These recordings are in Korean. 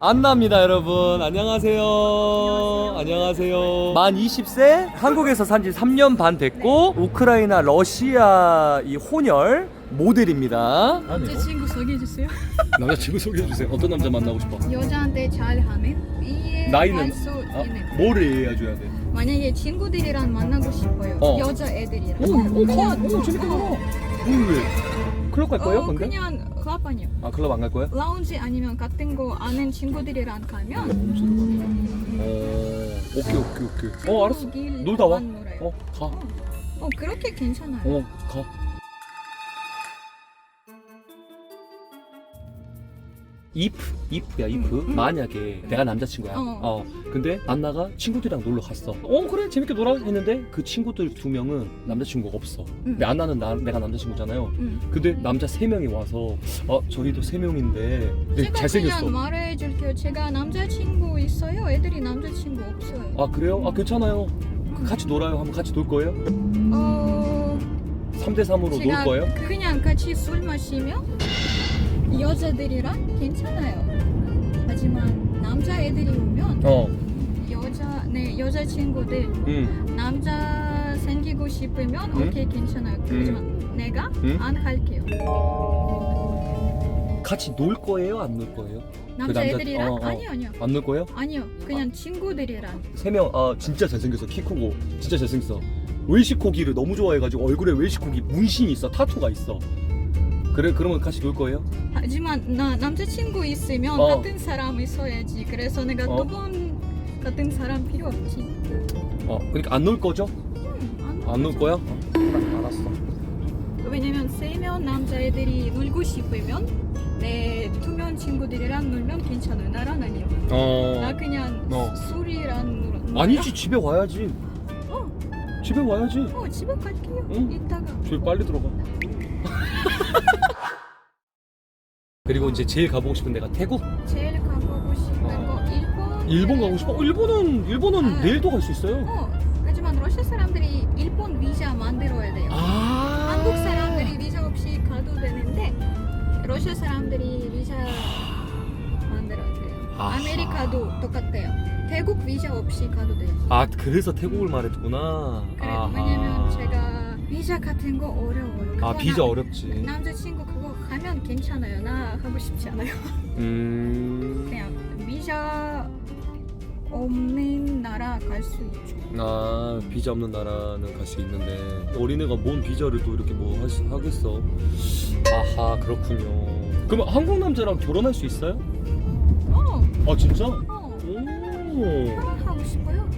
안나입니다 여러분 안녕하세요 안녕하세요 만 20세 한국에서 산지 3년 반 됐고 우크라이나 러시아 이 혼혈 모델입니다 제 친구 소개해주세요. 남자친구 소개해주세요 어떤 남자 만나고 싶어? 여자한테 잘하는 이해 나이는? 할수 아, 있는. 뭐를 이해해줘야 돼? 만약에 친구들이랑 만나고 싶어요. 어. 여자 애들이랑. 오, 오, 그냥 오, 재밌겠다. 어, 왜? 클럽 갈 거예요 어, 근데? 그냥 클럽 아니요. 아 클럽 안 갈 거야? 라운지 아니면 같은 거 아는 친구들이랑 가면 어 오케이 오케이 오케이 어 알았어 놀다 와. 어 가. 어 그렇게 괜찮아요. 어 가. If if야 if 음, 음. 만약에 내가 남자친구야 어. 어. 근데 안나가 친구들이랑 놀러 갔어 어 그래 재밌게 놀아 했는데 그 친구들 두 명은 남자친구가 없어 근데 안나는 나, 내가 남자친구잖아요 응. 근데 남자 세 명이 와서 어 저희도 세 명인데 근데 제가 잘생겼어 그냥 말해줄게요. 제가 남자친구 있어요. 애들이 남자친구 없어요. 아 그래요? 아 괜찮아요 그 같이 놀아요 한번 같이 놀 거예요? 어 3대 3으로 놀 제가 거예요? 그냥 같이 술 마시면 여자들이랑 괜찮아요. 하지만 남자 애들이 오면 어 여자 네 여자 친구들 응. 남자 생기고 싶으면 응? 오케이 괜찮아요. 하지만 내가 응? 안 할게요. 같이 놀 거예요? 안 놀 거예요? 남자 남자- 애들이랑 어, 어. 아니요 아니요 안 놀 거예요? 아니요 그냥 친구들이랑 세 명, 아 진짜 잘생겼어 키 크고 진짜 잘생겼어 웰시 코기를 너무 좋아해가지고 얼굴에 웰시 코기 문신이 있어 타투가 있어 그래 그러면 같이 놀 거예요? 하지만 나 남자친구 있으면 어. 같은 사람 있어야지. 그래서 내가 어. 두번 같은 사람 필요 없지. 어 그러니까 안 놀 거죠? 응, 안 놀 거야? 어, 알았어 왜냐면 세명 남자애들이 놀고 싶으면 내 투명 친구들이랑 놀면 괜찮아요. 나랑 아니요. 어 나 그냥 어. 술이랑 놀아. 아니지 집에 와야지 어, 집에 와야지 어 집에 갈게요. 응. 이따가. 집에 빨리 들어가 그리고 이제 제일 가보고 싶은 데가 태국? 제일 가보고 싶은 어. 거 일본. 일본 가고 싶어? 어, 일본은 일본은 아. 내일도 갈 수 있어요 어, 하지만 러시아 사람들이 일본 비자 만들어야 돼요. 아 한국 사람들이 비자 없이 가도 되는데 러시아 사람들이 비자 만들어야 돼요. 아하. 아메리카도 똑같대요. 태국 비자 없이 가도 돼요. 아 그래서 태국을 말했구나 그래, 아하. 왜냐면 제가 비자 같은 거 어려워요. 아 비자 나- 어렵지 남자친구 그거 가면 괜찮아요. 나 하고 싶지 않아요. 음... 그냥 비자 없는 나라 갈 수 있죠. 아 비자 없는 나라는 갈 수 있는데 어린애가 뭔 비자를 또 이렇게 뭐할 수- 하겠어 아하 그렇군요 그럼 한국 남자랑 결혼할 수 있어요? 어, 아 진짜? 어, 오 결혼하고 싶어요.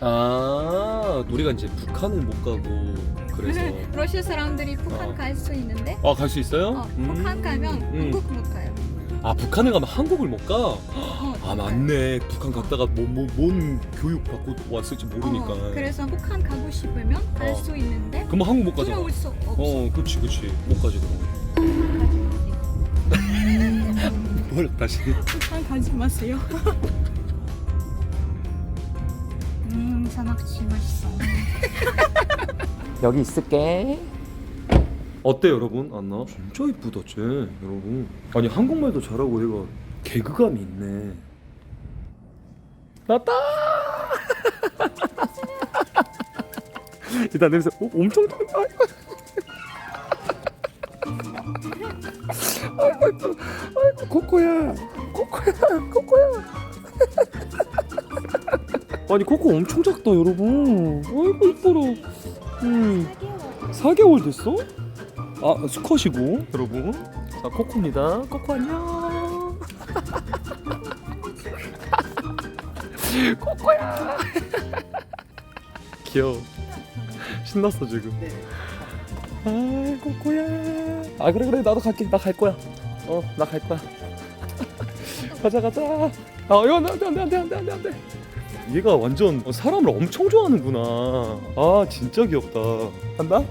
아 우리가 이제 북한을 못 가고 그래서 러시아 사람들이 북한 어. 갈 수 있는데 아 갈 수 있어요? 어, 음. 북한 가면 음. 한국 못 가요. 아 북한에 가면 한국을 못 가? 어, 아. 맞네 북한 갔다가 뭐, 뭐, 뭔 교육 받고 왔을지 모르니까 어, 그래서 북한 가고 싶으면 갈 어. 수 있는데 그러면 한국 못 가잖아 들어올 수 없어. 어 그치 그치 못 가지 그럼 뭘 다시 북한 가지 마세요. 음, 산악지 맛있어. 여기 있을게. 어때 여러분? 안나? 진짜 이쁘다 쟤 여러분. 아니 한국말도 잘하고 얘가 개그감이 있네. 나왔다! 일단 냄새 어, 엄청 좋다 아이고. 아이고 아이고. 아이고 코코야. 코코야 코코야 아니 코코 엄청 작다 여러분. 아이고 이뻐라. 음. 4개월 됐어? 아 수컷이고. 여러분. 자 코코입니다. 코코 안녕. 코코야. 귀여워. 신났어 지금. 아 코코야. 아 그래 그래. 나도 갈게. 나 갈 거야. 어 나 갈 거야. 가자 가자. 아 이거 안돼 안돼 안돼 안돼 안돼 안돼 얘가 완전 사람을 엄청 좋아하는구나 아 진짜 귀엽다 간다 야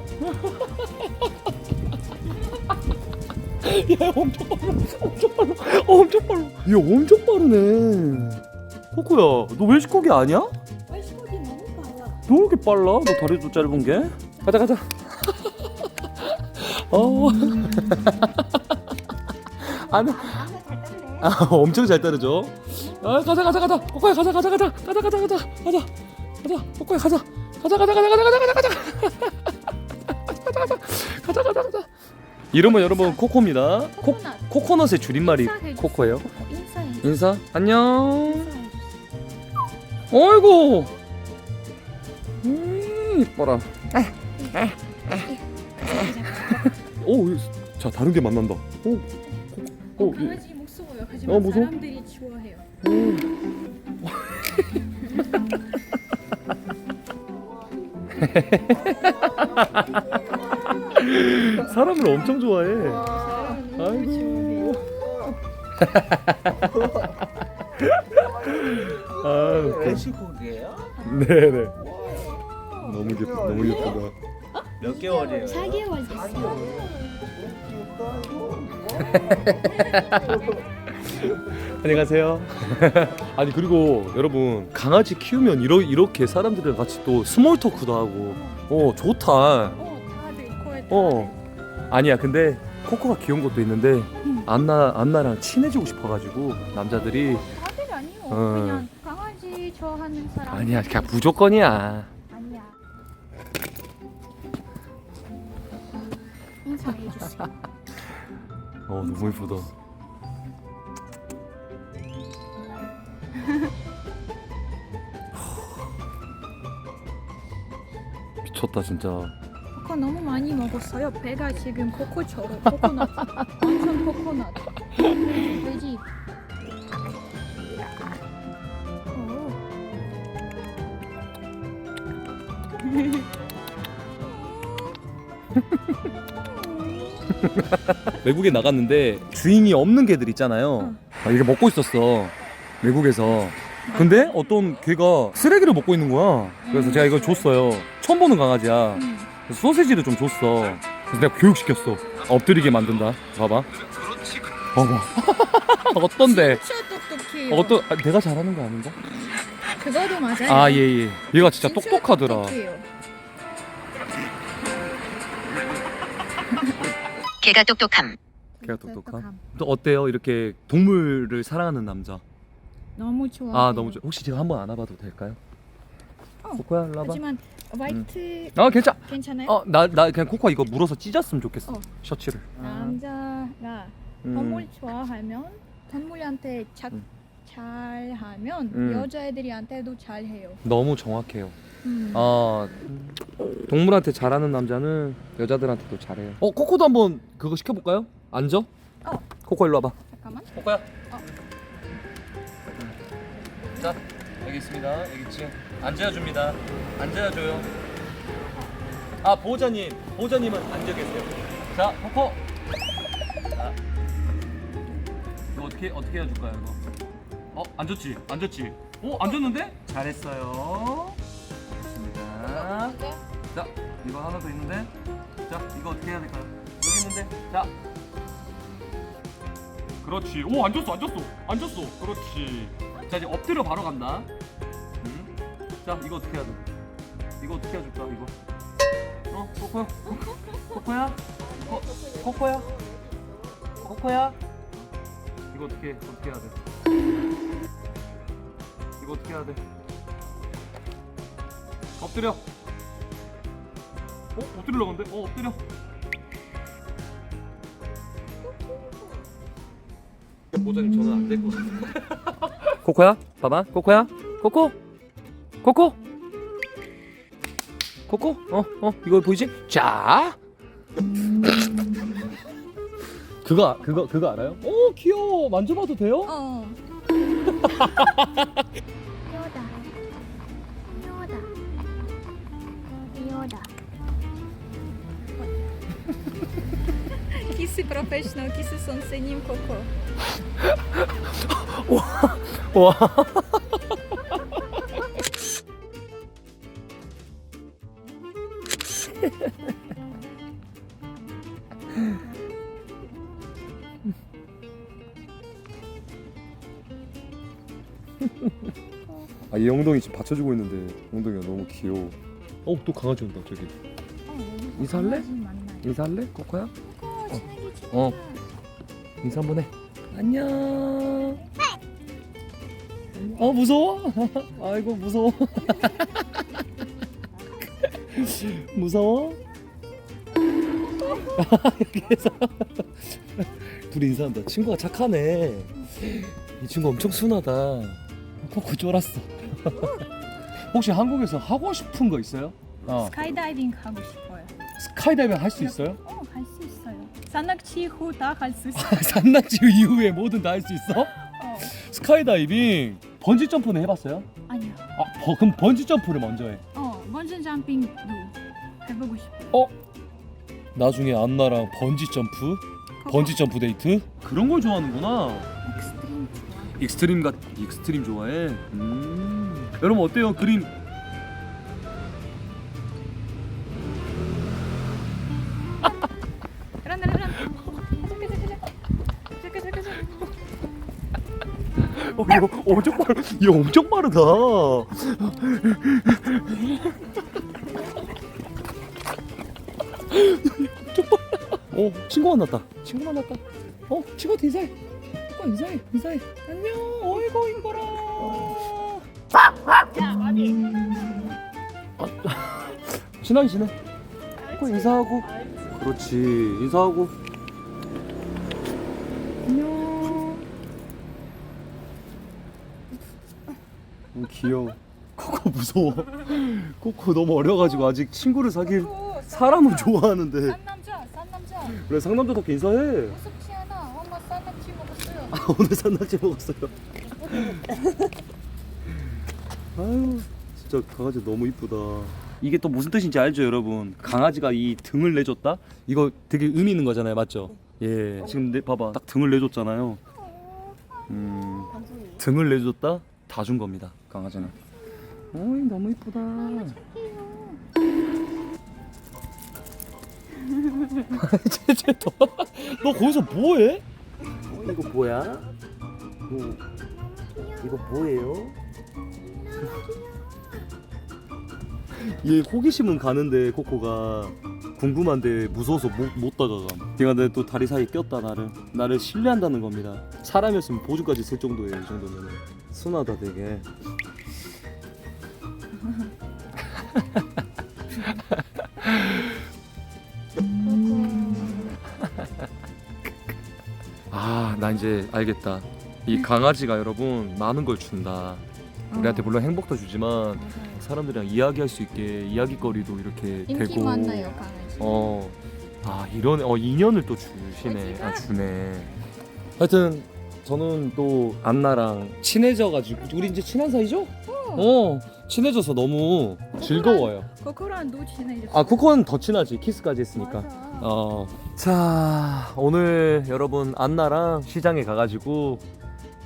엄청 빨라 엄청 빨라 어, 엄청 빨라 얘 엄청 빠르네 코코야 너 웰시코기 아니야? 웰시코기 너무 빨라. 너왜 이렇게 빨라? 너 다리도 짧은 게? 가자 가자 어안잘 따르네. 아, 엄청 잘 따르죠. 아, 가자 가자 가자. 꼬꼬야 가자 가자 가자. 가자 가자 가자. 가자. 가자. 꼬꼬야 가자. 가자 가자 가자 가자 가자 가자 가자. 가자 가자. 가자 가자 가자. 이름은 여러분 코코입니다. 코 코코넛. 코코넛의 줄임말이 인사해주세요. 코코예요. 인사해. 인사. 안녕. 어이구. 음, 이뻐라. 오, 자 다른 게 만난다. 오, 오, 오, 이- 강아지 무서워요. 하지만 어, 무서워? 사람들이 좋아해요. 사람을 엄청 좋아해. 아이고. 아, 웃겨. 외식국이에요? 네네. 너무 예쁘, 너무 예쁘다. 몇 개월이에요? 4개월 됐어요. 안녕하세요. 아니 그리고 여러분 강아지 키우면 이러, 이렇게 사람들이랑 같이 또 스몰 토크도 하고 어 좋다. 어, 다들 코에 어 아니야 근데 코코가 귀여운 것도 있는데 안나 안나랑 친해지고 싶어가지고 남자들이 다들 아니요. 어. 그냥 강아지 좋아하는 사람. 아니야 그냥 무조건이야. 아니야. 인사해 주세요. 어 너무 예쁘다. 미쳤다 진짜. 코코 너무 많이 먹었어요. 배가 지금 코코처럼 코코넛. 완전 코코넛. 돼지. 오. 외국에 나갔는데 주인이 없는 개들 있잖아요. 아, 이게 먹고 있었어. 외국에서. 근데 어떤 개가 쓰레기를 먹고 있는 거야. 그래서 제가 이걸 줬어요. 처음 보는 강아지야. 음. 그래서 소세지를 좀 줬어. 그래서 내가 교육시켰어. 엎드리게 만든다. 봐봐. 봐봐. 어떤데? 진짜 똑똑해요. 어떤 아, 내가 잘하는 거 아닌가? 그거도 맞아요. 아, 예, 예. 얘가 진짜 똑똑하더라. 똑똑해요. 개가 똑똑함. 걔가 똑똑함. 또 어때요? 이렇게 동물을 사랑하는 남자. 너무 좋아. 아, 너무 좋아. 혹시 제가 한번 안아봐도 될까요? 어. 코코야, 일로 와봐. 하지만 화이트 아, 괜찮. 괜찮아요? 어, 나, 나 그냥 코코아 이거 물어서 찢었으면 좋겠어. 어. 셔츠를. 남자가 음. 동물 좋아하면 동물한테 자, 음. 잘하면 음. 여자애들한테도 잘해요. 너무 정확해요. 음. 아, 동물한테 잘하는 남자는 여자들한테도 잘해요. 어, 코코도 한번 그거 시켜볼까요? 앉아? 어. 코코 일로 와봐. 잠깐만. 코코야. 어. 자, 여기 있습니다. 여기 있지. 앉아줍니다. 앉아줘요. 아, 보호자님. 보호자님은 앉아 계세요. 자, 코코. 자. 이거 어떻게 어떻게 해줄까요, 이거? 어, 앉았지. 앉았지. 오, 앉았는데? 잘했어요. 좋습니다. 자, 이거 하나 더 있는데. 자, 이거 어떻게 해야 될까요? 여기 있는데. 자. 그렇지. 오, 앉았어, 앉았어, 앉았어. 그렇지. 자, 이제 엎드려 바로 간다. 음. 자, 이거 어떻게 해야 돼? 이거 어떻게 해줄까? 이거. 어, 코코야, 코코야, 코, 코코야, 코코야. 이거 어떻게 어떻게 해야 돼? 이거 어떻게 해야 돼? 엎드려. 어? 엎드리려고 하는데? 어, 엎드려. 모자님 저는 안 될 것 같아. 코코야, 봐봐, 코코야, 코코, 코코, 코코, 어, 어, 이거 보이지? 자, 그거 그거 그거 알아요? 오 귀여워, 만져봐도 돼요? 어. 요다. 요다. 요다. 키스 프로페셔널 키스 선생님 코코. 와. 아, 얘 엉덩이 지금 받쳐주고 있는데 엉덩이가 너무 귀여워. 어, 또 강아지 온다 저기. 어, 인사할래? 만나요. 인사할래, 코코야? 어. 인사 한번 해. 안녕. 어 무서워? 아이고 무서워. 무서워? 여기에서 둘이 인사한다. 친구가 착하네. 이 친구 엄청 순하다. 코코 쫄았어. 혹시 한국에서 하고 싶은 거 있어요? 어. 스카이다이빙 하고 싶어요. 스카이다이빙 할 수 있어요? 어, 할수 있어요. 산낙지 후 다 할 수 있어요. 산낙지 이후에 뭐든 다 할 수 있어? 어, 스카이다이빙 번지 점프는 해봤어요? 아니요. 아 버, 그럼 번지 점프를 먼저 해. 어, 번지 점핑도 해보고 싶어요. 나중에 안나랑 번지 점프, 번지 점프 데이트 그런 걸 좋아하는구나. 익스트림 좋아. 익스트림 같 익스트림 좋아해. 음. 여러분 어때요 그림? 어, 이거 엄청 빠르. 이거 엄청 빠르다. 어 친구 만났다. 친구 만났다. 어 친구한테 인사해. 어 인사해 인사해. 안녕. 어이구 이거라. 야, 마비. 친하게 지내. 꼭 인사하고. 그렇지 인사하고. 어, 귀여워. 코코 무서워. 코코 너무 어려가지고 아직 친구를 사귈 오, 사람은 좋아하는데. 남자, 남자. 그래 상남자답게 인사해. 무섭지 않아. 엄마 먹었어요. 아, 오늘 산낙지 먹었어요. 아유 진짜 강아지 너무 이쁘다. 이게 또 무슨 뜻인지 알죠 여러분? 강아지가 이 등을 내줬다? 이거 되게 의미 있는 거잖아요 맞죠? 예 지금 내 봐봐 딱 등을 내줬잖아요. 음 등을 내줬다 다 준 겁니다 강아지는. 어이 너무 이쁘다. 쟤쟤 너, 너 거기서 뭐해? 어, 이거 뭐야? 이거, 이거 뭐예요? 얘 호기심은 가는데 코코가 궁금한데 무서워서 못, 못 다가감 걔가 내 또 다리 사이에 꼈다 나를. 나를 신뢰한다는 겁니다. 사람이었으면 보조까지 쓸 정도예요 이 정도면 순하다 되게. 아 나 이제 알겠다. 이 강아지가 여러분 많은 걸 준다. 우리한테 물론 행복도 주지만 맞아요. 사람들이랑 이야기할 수 있게 이야기거리도 이렇게 인기 되고. 많나요, 강아지? 어. 아 이런 어 인연을 또 주시네. 아 주네. 하여튼 저는 또 안나랑 친해져 가지고 우리 이제 친한 사이죠? 어. 친해져서 너무 즐거워요. 코코랑 너 친해졌어. 아 코코는 더 친하지. 키스까지 했으니까. 맞아. 어. 자, 오늘 여러분 안나랑 시장에 가 가지고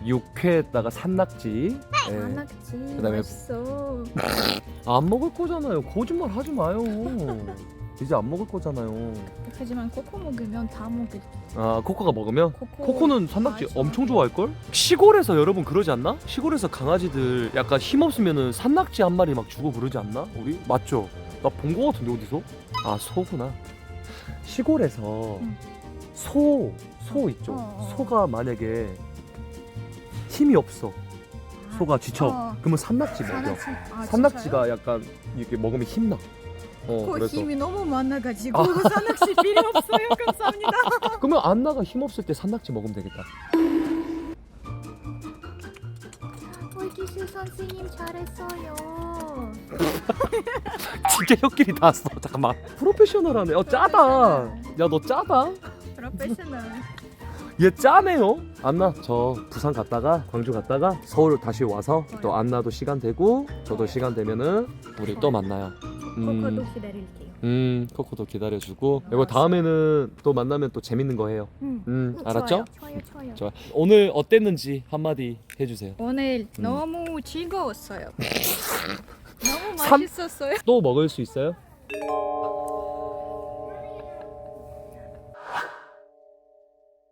육회에다가 산낙지. 예. 산낙지 그다음에- 맛있어. 안 먹을 거잖아요. 거짓말 하지 마요. 이제 안 먹을 거잖아요. 하지만 코코 먹으면 다 먹을. 아 코코가 먹으면 코코. 코코는 산낙지 맞아. 엄청 좋아할 걸? 시골에서 여러분 그러지 않나? 시골에서 강아지들 약간 힘 없으면은 산낙지 한 마리 막 주고 그러지 않나? 우리 맞죠? 나 본 거 같은데 어디서? 아 소구나. 시골에서 응. 소, 소 있죠? 어, 어. 소가 만약에 힘이 없어. 소가 지쳐. 어. 그러면 산낙지 먹여. 산낙지. 아, 산낙지가 약간 이렇게 먹으면 힘나. 어, 그 그래서 힘이 너무 많아가지고 산낙지 필요 없어요. 감사합니다. 그러면 안나가 힘 없을 때 산낙지 먹으면 되겠다. 홀기수 선생님 잘했어요. 진짜 혀끼리 닿았어. 잠깐만. 프로페셔널하네. 어 짜다. 야 너 짜다. 프로페셔널. 얘 짜네요. 안나 저 부산 갔다가 광주 갔다가 서울 다시 와서 또 안나도 시간 되고 저도 시간 되면은 우리 또 만나요. 코코도 기다릴게요. 음 코코도 기다려주고 이거 다음에는 또 만나면 또 재밌는 거 해요. 음. 음 알았죠? 좋아요, 좋아요. 좋아. 오늘 어땠는지 한마디 해주세요. 오늘 음. 너무 즐거웠어요. 너무 삼- 맛있었어요. 또 먹을 수 있어요?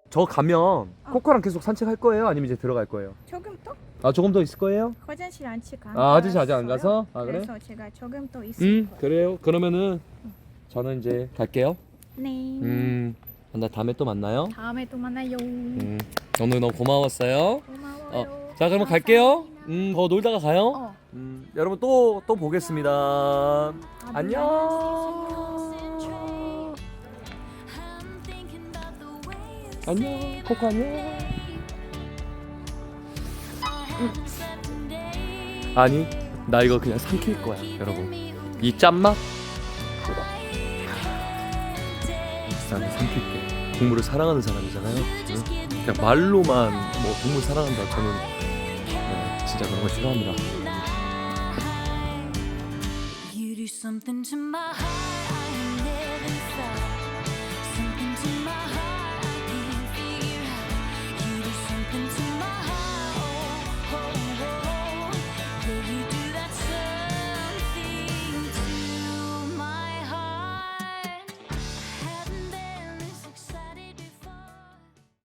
저 가면 코코랑 계속 산책할 거예요? 아니면 이제 들어갈 거예요? 조금 더 아 조금 더 있을 거예요? 화장실 안 치 가. 아 아저씨 아직 안 가서? 아 그래? 그래서 제가 조금 더 있을 음 거예요. 그래요. 그러면은 저는 이제 갈게요. 네. 음 나 다음에 또 만나요. 다음에 또 만나요. 음, 오늘 너무 고마웠어요. 고마워요. 자 그러면 갈게요. 음, 더 놀다가 가요. 어. 음, 여러분 또 또 보겠습니다. 안녕. 안녕. 코코 안녕. 아니, 나 이거 그냥 삼킬 거야, 여러분. 이 짠맛. 나는 삼킬게. 동물을 사랑하는 사람이잖아요. 응? 그냥 말로만 뭐 동물 사랑한다. 저는 네, 진짜 그런 걸 싫어합니다.